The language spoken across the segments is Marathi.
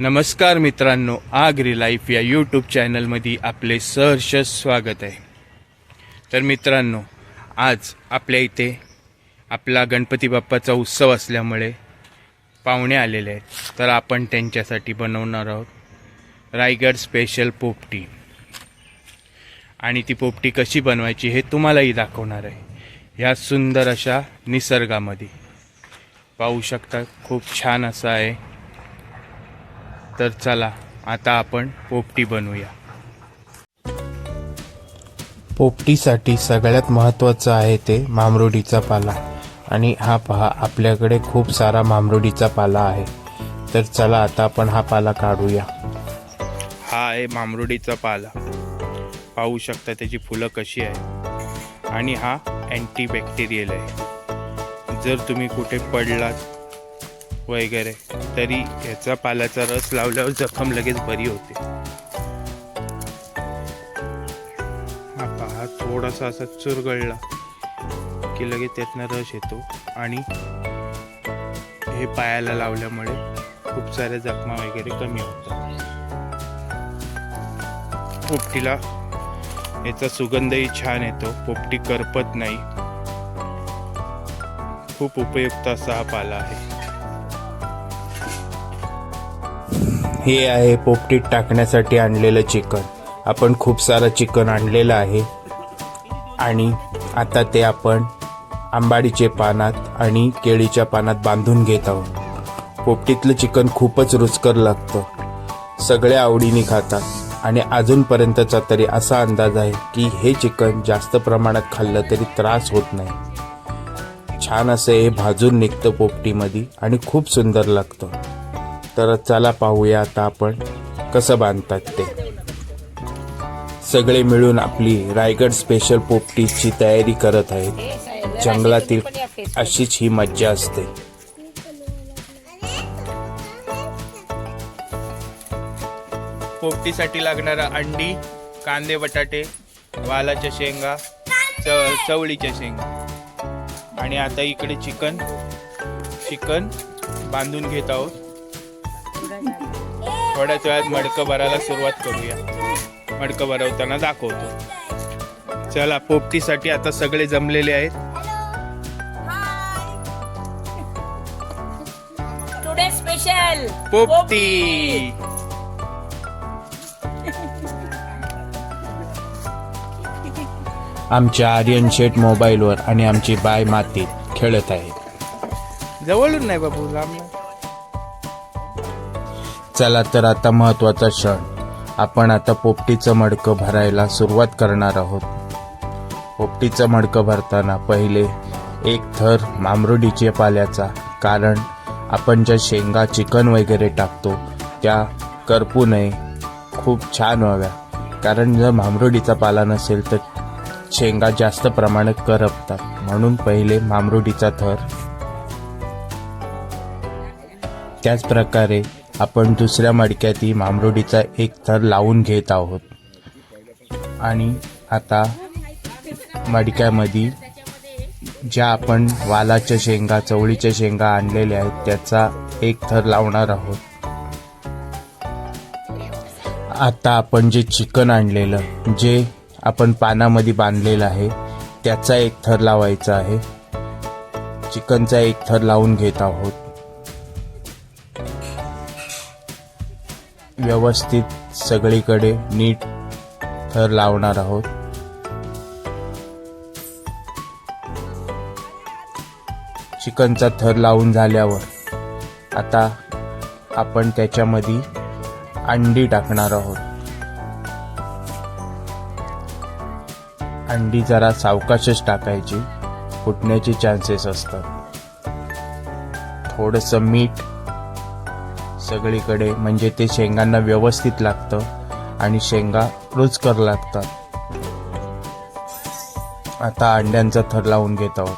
नमस्कार मित्रांनो आगरी लाईफ या यूट्यूब चॅनलमध्ये आपले सहर्ष स्वागत आहे. तर मित्रांनो आज आपल्या इथे आपला गणपती बाप्पाचा उत्सव असल्यामुळे पाहुणे आलेले आहेत. तर आपण त्यांच्यासाठी बनवणार आहोत रायगड स्पेशल पोपटी. आणि ती पोपटी कशी बनवायची हे तुम्हालाही दाखवणार आहे. ह्या सुंदर अशा निसर्गामध्ये. पाहू शकता खूप छान असं आहे. तर चला आता आपण पोपटी बनवूया पोपटीसाठी सगळ्यात महत्त्वाचं आहे ते मामरोडीचा पाला. आणि हा पहा आपल्याकडे खूप सारा मामरोडीचा पाला आहे. तर चला आता आपण हा पाला काढूया. हा आहे मामरोडीचा पाला. पाहू शकता त्याची फुलं कशी आहे आणि हा अँटीबॅक्टेरियल आहे. जर तुम्ही कुठे पडलात वगैरे. तरी याचा पाल्याचा रस लावल्यावर जखम लगेच बरी होते. हा पहा थोडासा असा चुरगळला की लगेच त्यातनं रस येतो आणि हे पायाला लावल्यामुळे खूप साऱ्या जखमा वगैरे कमी होतात. पोपटीला याचा सुगंधही छान येतो. पोपटी करपत नाही. खूप उपयुक्त असा हा पाला आहे. हे आहे पोपटीत टाकण्यासाठी आणलेलं चिकन. आपण खूप सारं चिकन आणलेलं आहे. आणि आता ते आपण आंबाडीचे पानात आणि केळीच्या पानात बांधून घेत आहोत. पोपटीतलं चिकन खूपच रुचकर लागतं. सगळ्या आवडीने खातात. आणि अजूनपर्यंतचा तरी असा अंदाज आहे की हे चिकन जास्त प्रमाणात खाल्लं तरी त्रास होत नाही. छान असं हे भाजून निघतं पोपटीमध्ये आणि खूप सुंदर लागतं. तर चला पाहूया आता आपण कसं बांधतात ते. सगळे मिळून आपली रायगड स्पेशल पोपटीची तयारी करत आहेत. जंगलातील अशीच ही मज्जा असते. पोपटीसाठी लागणारा अंडी कांदे बटाटे वालाच्या शेंगा च चवळीच्या शेंगा. आणि आता इकडे चिकन चिकन बांधून घेत आहोत. थोड्याच वेळात मडकं भरायला सुरुवात करूया. मडकं भरवताना दाखवतो. चला पोपटीसाठी आता सगळे जमलेले आहेत. टुडे स्पेशल पोपटी. आमच्या आर्यन शेट मोबाईलवर आणि आमची बाय मातीत खेळत आहे जवळून नाही बाबू लांब चला तर आता महत्त्वाचा क्षण. आपण आता पोपटीचं मडकं भरायला सुरुवात करणार आहोत. पोपटीचं मडकं भरताना पहिले एक थर मामरुडीच्या पाल्याचा कारण आपण ज्या शेंगा चिकन वगैरे टाकतो त्या करपू नये खूप छान व्हाव्या. कारण जर मामरुडीचा पाला नसेल तर शेंगा जास्त प्रमाणात करपतात. म्हणून पहिले मामरुडीचा थर. त्याच प्रकारे आपण दुसऱ्या मडक्यातही मामरोडीचा एक थर लावून घेत आहोत. आणि आता मडक्यामध्ये ज्या आपण वालाच्या शेंगा चवळीच्या शेंगा आणलेल्या आहेत त्याचा एक थर लावणार आहोत. आता आपण जे चिकन आणलेलं जे आपण पानामध्ये बांधलेलं आहे त्याचा एक थर लावायचा आहे. चिकनचा एक थर लावून घेत आहोत. व्यवस्थित सगळीकडे नीट थर लावणार आहोत. चिकनचा थर लावून झाल्यावर आता आपण त्याच्यामध्ये अंडी टाकणार आहोत. अंडी जरा सावकाशच टाकायची फुटण्याचे चान्सेस असतात. थोडंसं मीठ सगळीकडे म्हणजे ते शेंगांना व्यवस्थित लागतं आणि शेंगा रुचकर लागतात. आता अंड्यांचा थर लावून घेत आहोत.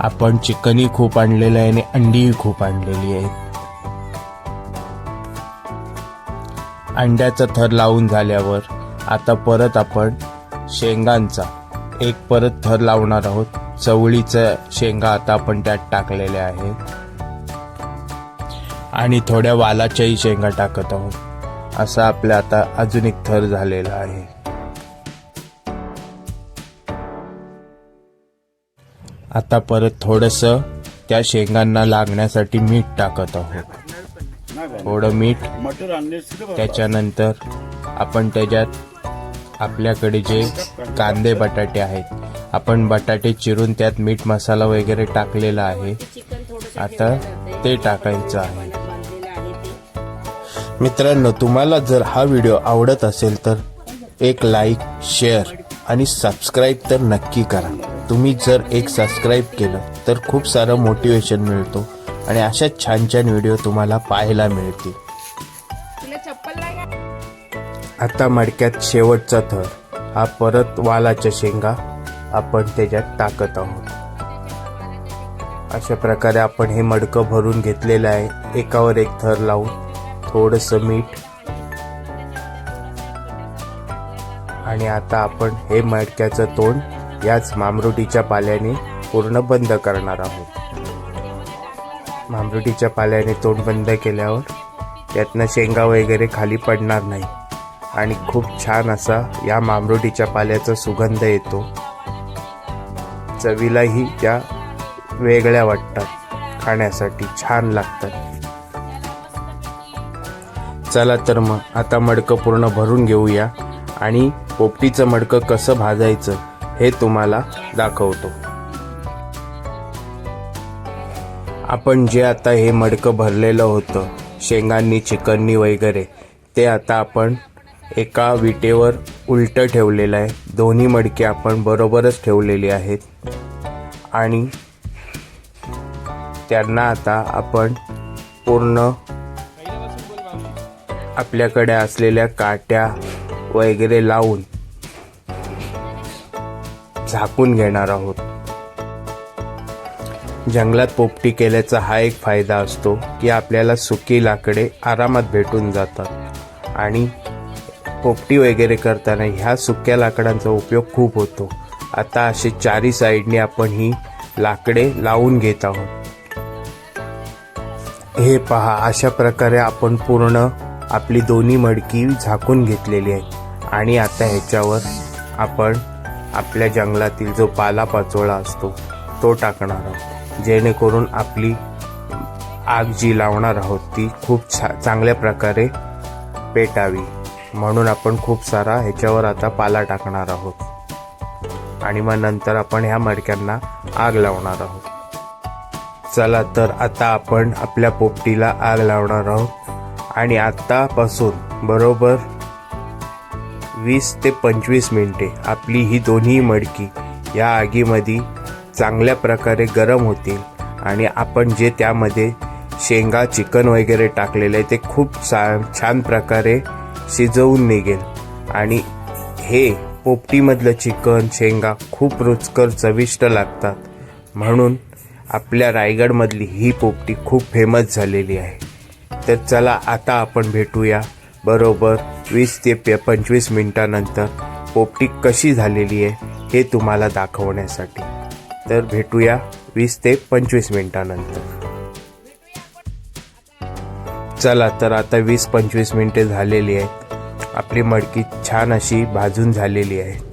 आपण चिकनही खूप आणलेलं आहे आणि अंडीही खूप आणलेली आहे अंड्याचा थर लावून झाल्यावर आता परत आपण शेंगांचा एक परत थर लावणार आहोत. चवळीचं शेंगा आता आपण त्यात टाकलेल्या आहेत. आणि थोड्या वालाच्याही शेंगा टाकत आहोत. असा आपला आता अजून एक थर झालेला आहे. आता परत थोडस त्या शेंगांना लागण्यासाठी मीठ टाकत आहोत. थोडं मीठ त्याच्यानंतर आपण त्याच्यात आपल्याकडे जे कांदे बटाटे आहेत आपण बटाटे चिरून त्यात मीठ मसाला वगैरे टाकलेला आहे. आता ते टाकायचं आहे. मित्रांनो तुम्हाला जर हा व्हिडिओ आवडत असेल तर एक लाईक शेअर आणि सबस्क्राईब तर नक्की करा. तुम्ही जर एक सबस्क्राईब केलं तर खूप सारं मोटिवेशन मिळतो आणि अशा छान छान व्हिडिओ तुम्हाला पाहायला मिळतील. आता मडक्यात शेवटचा थर. हा परत वालाच्या शेंगा. आपण त्याच्यात टाकत आहोत. अशा प्रकारे आपण हे मडकं भरून घेतलेलं आहे. एकावर एक थर लावून थोडंसं मीठ. आणि आता आपण हे मडक्याचं तोंड याच मामरोटीच्या पाल्याने पूर्ण बंद करणार आहोत. मामरोटीच्या पाल्याने तोंड बंद केल्यावर त्यातनं शेंगा वगैरे खाली पडणार नाही. आणि खूप छान असा या मामरोटीच्या पाल्याचा सुगंध येतो. चवीलाही त्या वेगळ्या वाटतात. खाण्यासाठी छान लागतात. चला तर मग आता मडकं पूर्ण भरून घेऊया आणि पोपटीचं मडकं कसं भाजायचं हे तुम्हाला दाखवतो. आपण जे आता हे मडकं भरलेलं होतं शेंगांनी चिकननी वगैरे ते आता आपण एका विटेवर उलटं ठेवलेलं आहे. दोन्ही मडके आपण बरोबरच ठेवलेली आहेत. आणि त्यांना आता आपण पूर्ण आपल्याकडे असलेल्या काट्या वगैरे लावून झाकून घेणार आहोत. जंगलात पोपटी केल्याचा हा एक फायदा असतो की आपल्याला सुकी लाकडे आरामात भेटून जातात. आणि पोपटी वगैरे करताना ह्या सुक्या लाकडांचा उपयोग खूप होतो. आता असे चारी साईडने आपण ही लाकडे लावून घेत आहोत. हे पहा अशा प्रकारे आपण पूर्ण आपली दोन्ही मडकी झाकून घेतलेली आहे आणि आता ह्याच्यावर आपण आपल्या जंगलातील जो पालापाचोळा असतो तो टाकणार आहोत. जेणेकरून आपली आग जी लावणार आहोत ती खूप छा चांगल्या प्रकारे पेटावी. म्हणून आपण खूप सारा ह्याच्यावर आता पाला टाकणार आहोत. आणि मग नंतर आपण ह्या मडक्यांना आग लावणार आहोत. चला तर आता आपण आपल्या पोपटीला आग लावणार आहोत. आणि आत्तापासून बरोबर वीस ते पंचवीस मिनटे आपली ही दोन्ही मडकी या आगीमध्ये चांगल्या प्रकारे गरम होतील. आणि आपण जे त्यामध्ये शेंगा चिकन वगैरे टाकलेलं आहे ते खूप सा छान प्रकारे शिजवून निघेल. आणि हे पोपटीमधलं चिकन शेंगा खूप रुचकर चविष्ट लागतात. म्हणून आपल्या रायगडमधली ही पोपटी खूप फेमस झालेली आहे. तर चला आता आपण भेटूया. बरोबर वीस ते पे पंचवीस मिनटानंतर पोपटी कशी झालेली आहे हे तुम्हाला दाखवण्यासाठी. तर भेटूया वीस ते पंचवीस मिनटानंतर. चला तर आता वीस पंचवीस मिनिटे झालेली आहेत. आपली मडकी छान अशी भाजून झालेली आहे.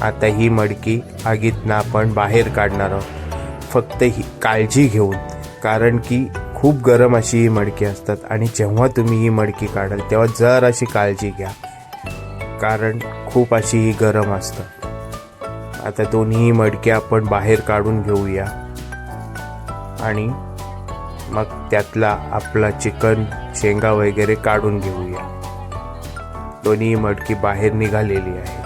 आता ही मडकी आगीतनं आपण बाहेर काढणार आहोत. फक्त ही काळजी घेऊन कारण की खूप गरम अशी ही मडकी असतात आणि जेव्हा तुम्ही ही मडकी काढाल तेव्हा जर अशी काळजी घ्या. कारण खूप अशी ही गरम असतात. आता दोन्ही मडक्या आपण बाहेर काढून घेऊया. आणि मग त्यातला आपला चिकन शेंगा वगैरे काढून घेऊया. दोन्ही मडकी बाहेर निघालेली आहे.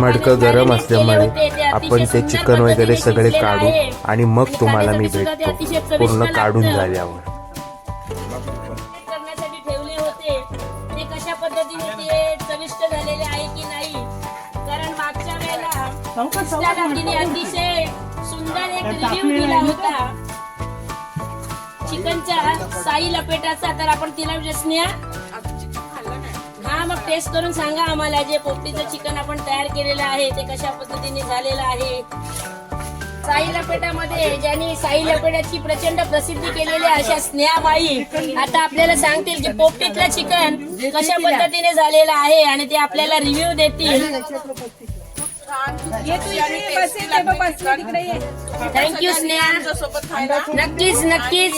मडकं गरम असल्यामुळे आपण ते चिकन वगैरे सगळे काढू आणि मग तुम्हाला मी भेटतो. पूर्ण काढून झाल्यावर. करण्यासाठी ठेवले होते. ते कशा पद्धतीने ते चविष्ट झालेले आहे की नाही? कारण मागच्या वेळेला कृष्णा काकीने अतिशय सुंदर एक रिव्ह्यू दिला होता. चिकनच्या साई लपेटाचा तर आपण तिला विचारण्या हा मग टेस्ट करून सांगा आम्हाला जे पोपटीचं चिकन आपण तयार केलेलं आहे ते कशा पद्धतीने झालेलं आहे. साई लपेटामध्ये ज्यांनी साई लपेटाची प्रचंड प्रसिद्धी केलेली अशा स्नेहाबाई आता आपल्याला सांगतील की पोपटीतलं चिकन कशा पद्धतीने झालेलं आहे आणि ते आपल्याला रिव्ह्यू देतील. Thank you Sneha. नक्कीच नक्कीच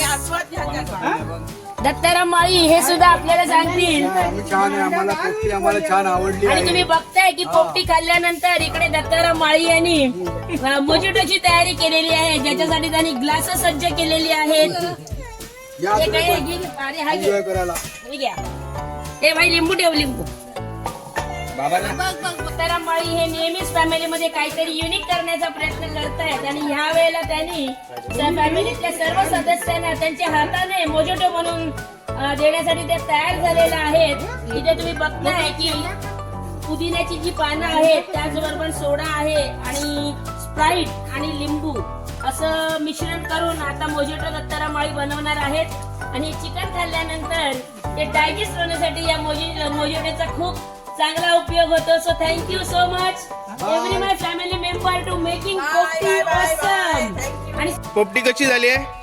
दत्ताराम माळी हे? सुद्धा आपल्याला सांगतील. छान आहे आम्हाला पोपटी आम्हाला छान आवडली आणि तुम्ही बघताय की पोपटी खाल्ल्यानंतर इकडे दत्ताराम माळी यांनी मोजिटोची तयारी केलेली आहे ज्याच्यासाठी त्यांनी ग्लास सज्ज केलेली आहेत. हे हा हे हे भाई लिंबू ठेव लिंबू. बघ बघ माळी हे नेहमीच फॅमिलीमध्ये काहीतरी युनिक करण्याचा प्रयत्न करत आहेत आणि ह्या वेळेला त्यांनी फॅमिलीतल्या सर्व सदस्यांना त्यांच्या हाताने मोजोटो म्हणून देण्यासाठी ते तयार झालेले आहेत. इथे तुम्ही बघताय की पुदिन्याची जी पानं आहेत त्याचबरोबर सोडा आहे आणि स्प्राईट आणि लिंबू. असं मिश्रण करून आता मोजोटो दत्तारामाळी बनवणार आहेत. आणि चिकन खाल्ल्यानंतर ते डायजेस्ट होण्यासाठी या मोजी मोजेटोचा खूप चांगला उपयोग होतो so thank you so much every my family member to making awesome आणि पोपटी कशी झाली आहे?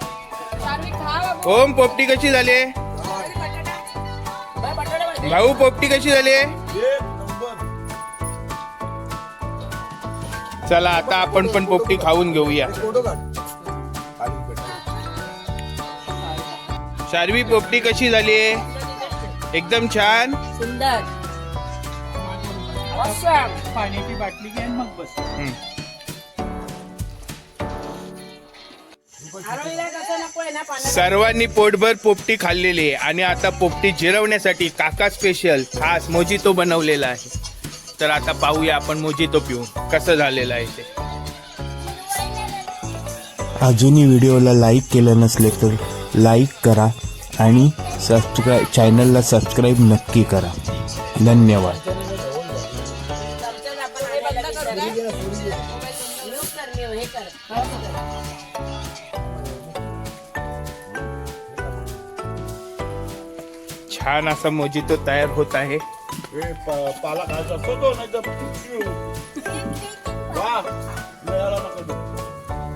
ओम पोपटी कशी झाली आहे? भाऊ पोपटी कशी झाली आहे? चला आता आपण पण पोपटी खाऊन घेऊया. शार्वी पोपटी कशी झाली आहे? एकदम छान. सुंदर. Awesome. पाण्याची बाटली घ्या आणि मग बस. सर्वांनी पोटभर पोपटी खाल्लेली आहे आणि आता पोपटी जिरवण्यासाठी काका स्पेशल खास मोजितो बनवलेला आहे. तर आता पाहूया आपण मोजितो पिऊन कसं झालेलं आहे ते. अजूनही व्हिडिओला लाईक केलं नसले तर लाईक करा आणि सबस्क्राईब चॅनलला सबस्क्राईब नक्की करा. धन्यवाद. छान असा मोजितो तयार होत आहे. पाला खायचा असतो तो नाही.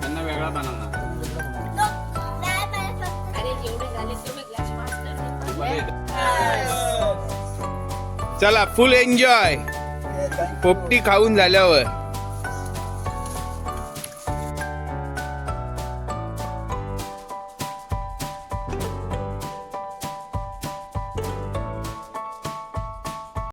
त्यांना वेगळा बनवणार चला फुल एन्जॉय पोपटी खाऊन झाल्यावर.